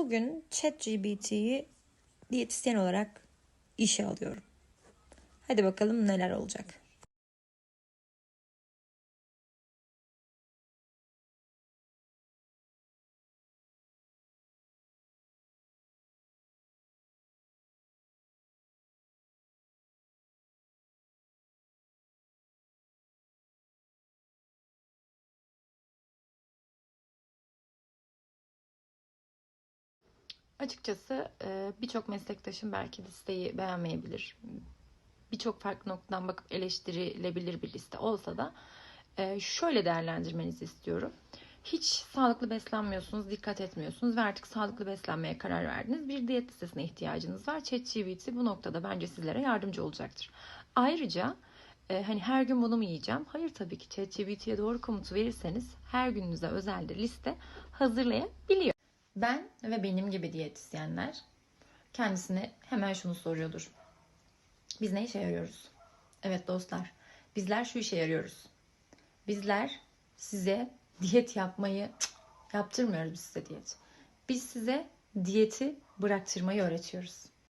Bugün ChatGPT'yi diyetisyen olarak işe alıyorum. Hadi bakalım neler olacak. Açıkçası e, birçok meslektaşım belki listeyi beğenmeyebilir. Birçok farklı noktadan bakıp eleştirilebilir bir liste olsa da e, şöyle değerlendirmenizi istiyorum. Hiç sağlıklı beslenmiyorsunuz, dikkat etmiyorsunuz ve artık sağlıklı beslenmeye karar verdiniz. Bir diyet listesine ihtiyacınız var. ChatGPT bu noktada bence sizlere yardımcı olacaktır. Ayrıca e, hani her gün bunu mu yiyeceğim? Hayır tabii ki ChatGPT'ye doğru komutu verirseniz her gününüze özel de liste hazırlayabiliyor. Ben ve benim gibi diyetisyenler kendisine hemen şunu soruyordur. Biz ne işe yarıyoruz? Evet dostlar, bizler şu işe yarıyoruz. Bizler size diyet yapmayı yaptırmıyoruz biz size diyet. Biz size diyeti bıraktırmayı öğretiyoruz.